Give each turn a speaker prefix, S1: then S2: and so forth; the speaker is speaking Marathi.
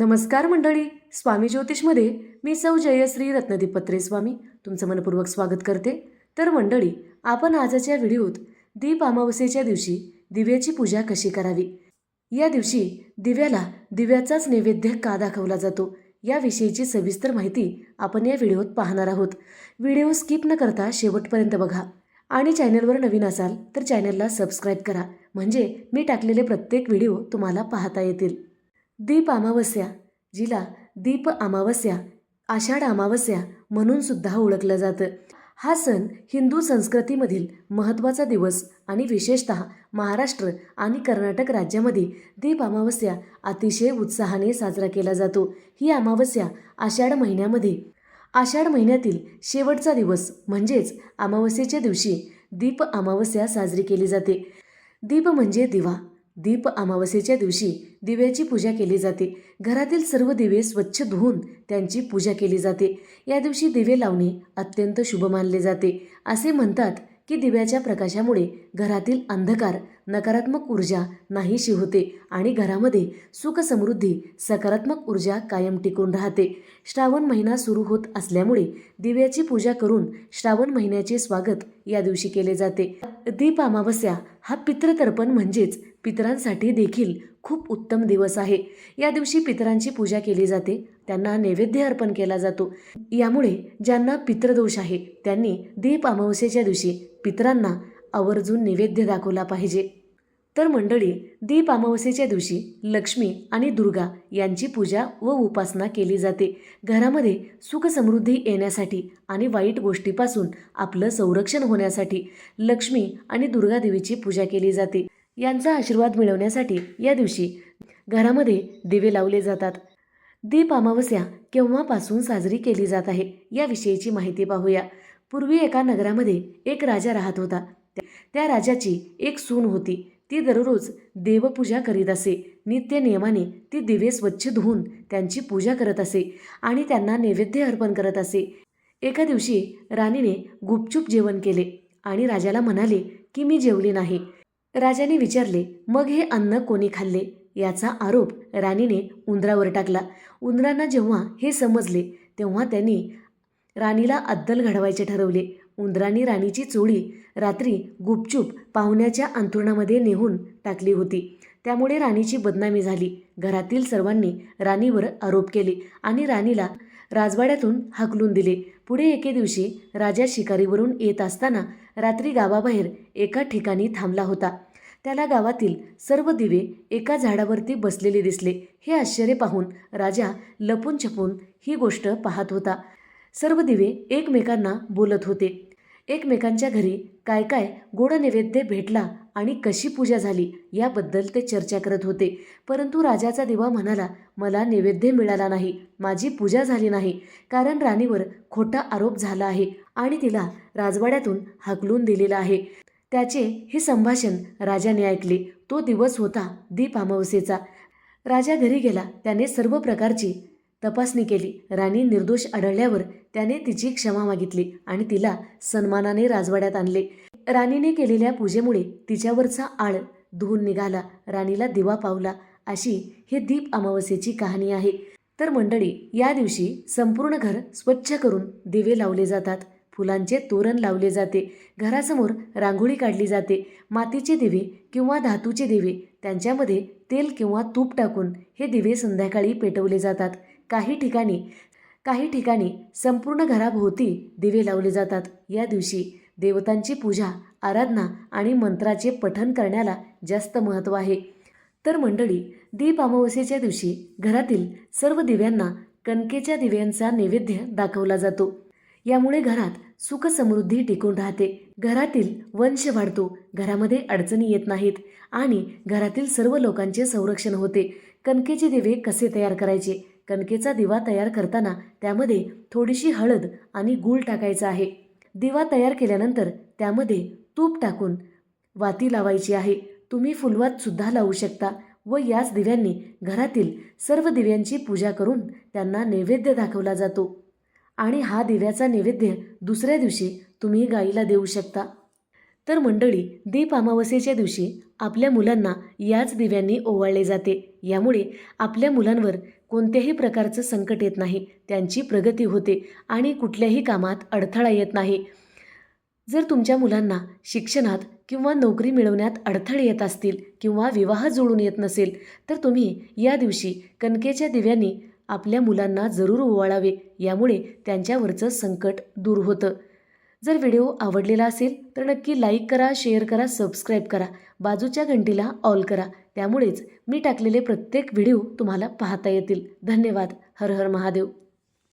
S1: नमस्कार मंडळी स्वामी ज्योतिषमध्ये मी सौ जयश्री रत्नदीप पत्रे स्वामी तुमचं मनपूर्वक स्वागत करते. तर मंडळी आपण आजच्या व्हिडिओत दीप अमावस्येच्या दिवशी दिव्याची पूजा कशी करावी? या दिवशी दिव्याला दिव्याचाच नैवेद्य का दाखवला जातो याविषयीची सविस्तर माहिती आपण या व्हिडिओत पाहणार आहोत. व्हिडिओ स्किप न करता शेवटपर्यंत बघा आणि चॅनलवर नवीन असाल तर चॅनलला सबस्क्राईब करा. म्हणजे मी टाकलेले प्रत्येक व्हिडिओ तुम्हाला पाहता येतील. दीप अमावस्या जिला दीप अमावस्या आषाढ अमावस्या म्हणून सुद्धा ओळखलं जातं. हा सण हिंदू संस्कृतीमधील महत्त्वाचा दिवस आणि विशेषत महाराष्ट्र आणि कर्नाटक राज्यामध्ये दीप अमावस्या अतिशय उत्साहाने साजरा केला जातो. ही अमावस्या आषाढ महिन्यामध्ये. आषाढ महिन्यातील शेवटचा दिवस म्हणजेच अमावस्येच्या दिवशी दीप अमावस्या साजरी केली जाते. दीप म्हणजे दिवा. दीप अमावस्येच्या दिवशी दिव्याची पूजा केली जाते. घरातील सर्व दिवे स्वच्छ धुवून त्यांची पूजा केली जाते. या दिवशी दिवे लावणे अत्यंत शुभ मानले जाते. असे म्हणतात की दिव्याच्या प्रकाशामुळे घरातील अंधकार नकारात्मक ऊर्जा नाहीशी होते आणि घरामध्ये सुख समृद्धी सकारात्मक ऊर्जा कायम टिकून राहते. श्रावण महिना सुरू होत असल्यामुळे दिव्याची पूजा करून श्रावण महिन्याचे स्वागत या दिवशी केले जाते. दीप अमावस्या हा पितृतर्पण म्हणजेच पितरांसाठी देखील खूप उत्तम दिवस आहे. या दिवशी पितरांची पूजा केली जाते. त्यांना नैवेद्य अर्पण केला जातो. यामुळे ज्यांना पितृदोष आहे त्यांनी दीप अमावस्येच्या दिवशी पितरांना आवर्जून नैवेद्य दाखवला पाहिजे. तर मंडळी दीप अमावस्येच्या दिवशी लक्ष्मी आणि दुर्गा यांची पूजा व उपासना केली जाते. घरामध्ये सुख समृद्धी येण्यासाठी आणि वाईट गोष्टीपासून आपलं संरक्षण होण्यासाठी लक्ष्मी आणि दुर्गा देवीची पूजा केली जाते. यांचा आशीर्वाद मिळवण्यासाठी या दिवशी घरामध्ये दिवे लावले जातात. दीप अमावस्या केव्हापासून साजरी केली जात आहे याविषयीची माहिती पाहूया. पूर्वी एका नगरामध्ये एक राजा राहत होता. त्या- त्या राजाची एक सून होती. ती दररोज देवपूजा करीत असे. नित्य नियमाने ती दिवे स्वच्छ धुवून त्यांची पूजा करत असे आणि त्यांना नैवेद्य अर्पण करत असे. एका दिवशी राणीने गुपचूप जेवण केले आणि राजाला म्हणाले की मी जेवली नाही. राजाने विचारले मग हे अन्न कोणी खाल्ले? याचा आरोप राणीने उंदरावर टाकला. उंदरांना जेव्हा हे समजले तेव्हा त्यांनी राणीला अद्दल घडवायचे ठरवले. उंदरांनी राणीची चोळी रात्री गुपचूप पाहुण्याच्या अंथरुणामध्ये नेहून टाकली होती. त्यामुळे राणीची बदनामी झाली. घरातील सर्वांनी राणीवर आरोप केले आणि राणीला राजवाड्यातून हाकलून दिले. पुढे एके दिवशी राजा शिकारीवरून येत असताना रात्री गावाबाहेर एका ठिकाणी थांबला होता. त्याला गावातील सर्व दिवे एका झाडावरती बसलेले दिसले. हे आश्चर्य पाहून राजा लपून छपून ही गोष्ट पाहत होता. सर्व दिवे एकमेकांना बोलत होते. एकमेकांच्या घरी काय काय गोडनिवेद्य भेटला आणि कशी पूजा झाली याबद्दल ते चर्चा करत होते. परंतु राजाचा दिवा म्हणाला मला नैवेद्य मिळाला नाही माझी पूजा झाली नाही कारण राणीवर खोटा आरोप झाला आहे आणि तिला राजवाड्यातून हाकलून दिलेला आहे. त्याचे हे संभाषण राजाने ऐकले. तो दिवस होता दीप अमावस्येचा. राजा घरी गेला त्याने सर्व प्रकारची तपासणी केली. राणी निर्दोष आढळल्यावर त्याने तिची क्षमा मागितली आणि तिला सन्मानाने राजवाड्यात आणले. राणीने केलेल्या पूजेमुळे तिच्यावरचा आळ धुवून निघाला. राणीला दिवा पावला. अशी हे दीप अमावस्येची कहाणी आहे. तर मंडळी या दिवशी संपूर्ण घर स्वच्छ करून दिवे लावले जातात. फुलांचे तोरण लावले जाते. घरासमोर रांगोळी काढली जाते. मातीचे दिवे किंवा धातूचे दिवे त्यांच्यामध्ये तेल किंवा तूप टाकून हे दिवे संध्याकाळी पेटवले जातात. काही ठिकाणी काही ठिकाणी संपूर्ण घराभोवती दिवे लावले जातात. या दिवशी देवतांची पूजा आराधना आणि मंत्राचे पठण करण्याला जास्त महत्त्व आहे. तर मंडळी दीप अमावस्येच्या दिवशी घरातील सर्व दिव्यांना कणकेच्या दिव्यांचा नैवेद्य दाखवला जातो. यामुळे घरात सुख समृद्धी टिकून राहते. घरातील वंश वाढतो. घरामध्ये अडचणी येत नाहीत आणि घरातील सर्व लोकांचे संरक्षण होते. कणकेचे दिवे कसे तयार करायचे? कणकेचा दिवा तयार करताना त्यामध्ये थोडीशी हळद आणि गूळ टाकायचा आहे. दिवा तयार केल्यानंतर त्यामध्ये तूप टाकून वाती लावायची आहे. तुम्ही फुलवात सुद्धा लावू शकता व याच दिव्यांनी घरातील सर्व दिव्यांची पूजा करून त्यांना नैवेद्य दाखवला जातो. आणि हा दिव्याचा नैवेद्य दुसऱ्या दिवशी तुम्ही गाईला देऊ शकता. तर मंडळी दीप अमावस्येच्या दिवशी आपल्या मुलांना याच दिव्यांनी ओवाळले जाते. यामुळे आपल्या मुलांवर कोणत्याही प्रकारचं संकट येत नाही त्यांची प्रगती होते आणि कुठल्याही कामात अडथळा येत नाही. जर तुमच्या मुलांना शिक्षणात किंवा नोकरी मिळवण्यात अडथळे येत असतील किंवा विवाह जुळून येत नसेल तर तुम्ही या दिवशी कणकेच्या दिव्यांनी आपल्या मुलांना जरूर ओवाळावे यामुळे त्यांच्यावरचं संकट दूर होतं. जर व्हिडिओ आवडलेला असेल तर नक्की लाईक करा शेअर करा सबस्क्राईब करा. बाजूच्या घंटीला ऑल करा. त्यामुळेच मी टाकलेले प्रत्येक व्हिडिओ तुम्हाला पाहता येतील. धन्यवाद. हर हर महादेव.